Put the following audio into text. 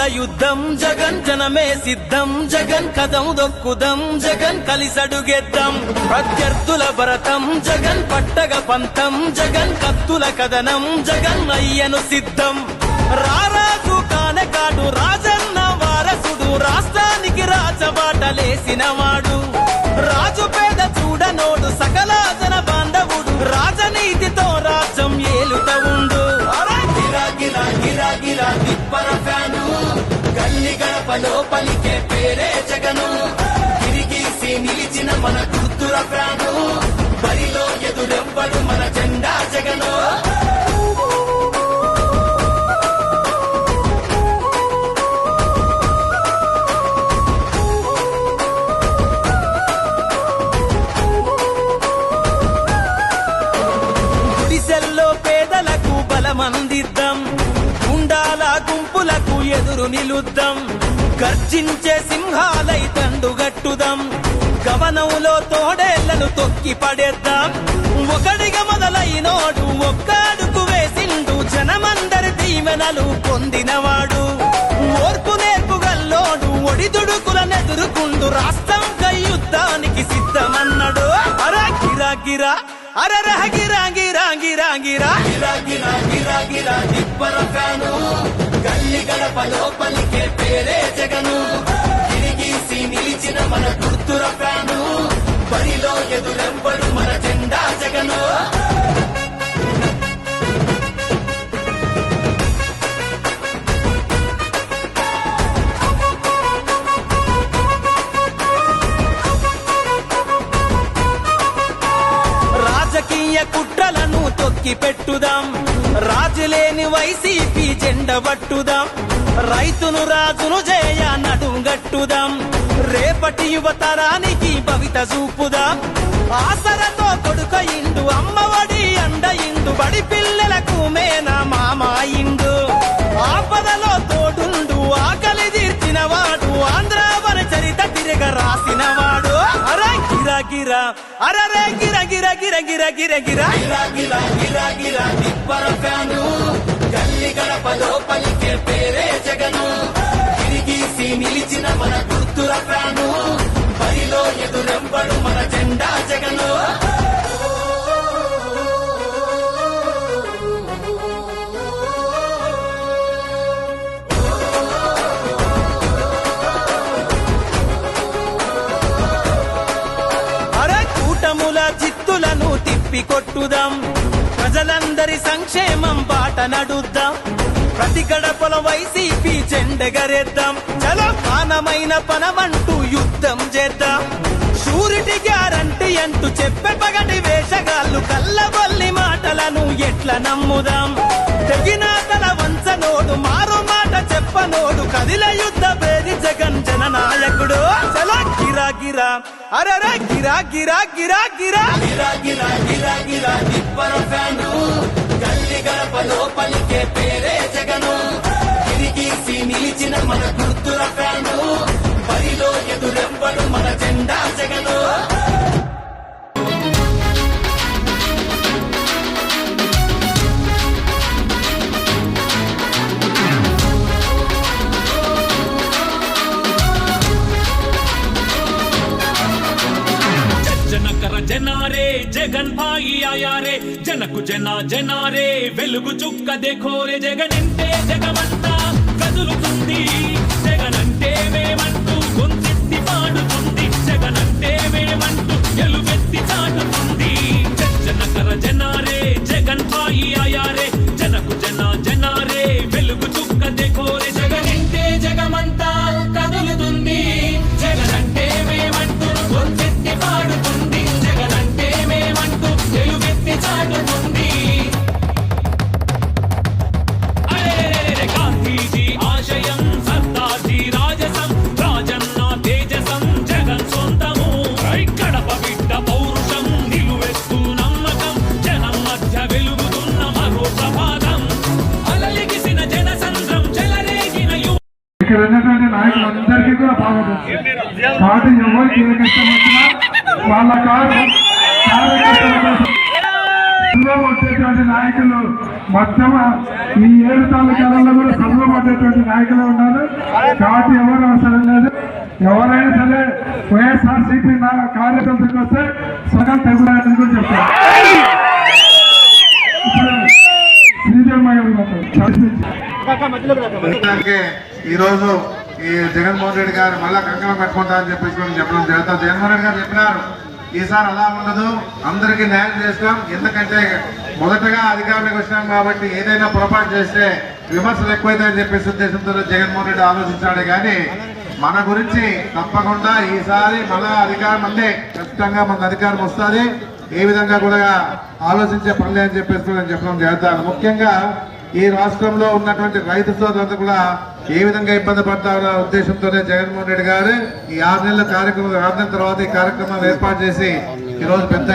దిక్కుల యుద్ధం జగన్ జనమే సిద్ధం జగన్ కథం దొక్కుదం జగన్ కలిసడుగెద్దం. ప్రత్యర్థుల భరతం జగన్ పట్టగ పంతం జగన్ కత్తుల కథనం జగన్ అయ్యను సిద్ధం. రారాజు కానకాడు రాజన్న వారసుడు రాష్ట్రానికి రాజబాటలేసిన రా గల్లి పలికే పేరే జగను. తిరిగీసి నిలిచిన మన గుర్తుల ప్రాణు. బరిలో ఎదురెవ్వడు మన జెండా జగను. గుడిసెల్లో పేదలకు బలమందిద్దాం. గుండాల గుంపులకు ఎదురు నిలుద్దాం. గర్జించే సింహాలై తండుగట్టుదాం గవనంలో తోడేళ్ళను తొక్కి పడేద్దాం. ఒకడిగా మొదలైనోడు ఒక్కడుకు వేసిండు జనమందరి దీవెనలు పొందినవాడు. ఓర్పు నేర్పుగల్లోడు ఒడిదుడుకులనెదురుకుండు రాష్ట్రం యుద్ధానికి సిద్ధమన్నాడు. అరా గిరా గిరా అరరహ గిరా గిరా గిరా గిరా. గిరా గిరా గిరా గిరా దిప్పర గడప లోపలికే పేరే జగను. తిరిగీసి నిలిచిన మన గుర్తుర ప్రాణు బరిలో ఎదురెంబడు మన జెండా జగను. రాజకీయ కుట్రలను తొక్కి పెట్టుదాం రాజులేని వైసీపీ జెండ పట్టుదాం. రైతును రాజును జయ నడుంగట్టుదాం రేపటి యువతరానికి భవిత చూపుదాం. ఆసరతో కొడుక ఇండు అమ్మఒడి అండ ఇండు బడి పిల్లలకు మేనా మామాయిండు ఆపదలో తోడుండు ఆకలి తీర్చిన వాడు ఆంధ్రావర చరిత తిరగ రాసిన వాడు. అరే గిరా గిరా అరే గిర గిర గిర గిర గిర గిర గిరా గిరా గిరా. జగను. అరే కూటముల చిత్తులను తిప్పి కొట్టుదాం ప్రజలందరి సంక్షేమం బాట నడుద్దాం. ప్రతి గడపల వైసీపీ జెండగరేద్దాం. చలో పానమైన పనమంటూ యుద్ధం చేద్దాం. గ్యారంటీ చెప్పే పగటి వేషగాళ్ళు కళ్ళబల్లి మాటలను ఎట్లా నమ్ముదాం? తెగిన తల వంచనోడు మారు మాట చెప్పనోడు కదిల యుద్ధ పేరి జగన్ జననాయకుడు చలా గిరా గిరా అరే గిరా గిరా గిరా గిరా గిరా గిరా. జనారే జగన్ భాయి ఆయారే జనకు జన జనారే వెలుగు చుక్క దేఖోరే. జగన్ అంటే జగమంతా కదులుతుంది. జగన్ అంటే మేమంటూ గొంతెత్తి పాడుతుంది. జగన్ అంటే మేమంటూ గెలువెత్తి చాటుతుంది. ఇక్కడ ఉన్నటువంటి నాయకులందరికీ కూడా బాగుంటుంది పార్టీ ఎవరికి ఏ కష్టం వచ్చినా వాళ్ళ కారు వచ్చేటువంటి నాయకులు మొత్తం ఈ ఏడు తాలూకాలలో కూడా చదువు పట్టేటువంటి నాయకులు ఉన్నారు. కాబట్టి ఎవరు అవసరం లేదు. ఎవరైనా సరే వైఎస్ఆర్ సిపి కార్యకర్తలకు వస్తే సగం తెగులని కూడా చెప్తారు శ్రీదేవి గారు ఈరోజు ఈ జగన్మోహన్ రెడ్డి గారు మళ్ళా కంకణం కట్టుకుంటా అని చెప్పేసి కూడా చెప్పడం జరుగుతుంది. జగన్మోహన్ రెడ్డి గారు చెప్పినారు ఈసారి అలా ఉండదు అందరికీ న్యాయం చేస్తాం. ఎందుకంటే మొదటగా అధికారంలోకి వచ్చినాం కాబట్టి ఏదైనా పొరపాటు చేస్తే విమర్శలు ఎక్కువైతాయని చెప్పేసి ఉద్దేశంతో జగన్మోహన్ రెడ్డి ఆలోచించాడు కానీ మన గురించి తప్పకుండా ఈసారి మన అధికారం అందే. ఖచ్చితంగా మన అధికారం వస్తుంది. ఏ విధంగా కూడా ఆలోచించే పనులే అని చెప్పేసి కూడా నేను చెప్పడం జరుగుతాను ముఖ్యంగా ఈ రాష్ట్రంలో ఉన్నటువంటి రైతు సోదరులు కూడా ఏ విధంగా ఇబ్బంది పడతారో ఉద్దేశంతోనే జగన్మోహన్ రెడ్డి గారు ఈ ఆరు నెలల కార్యక్రమం ఆరు నెలల తర్వాత ఈ కార్యక్రమాలు ఏర్పాటు చేసి ఈ రోజు పెద్ద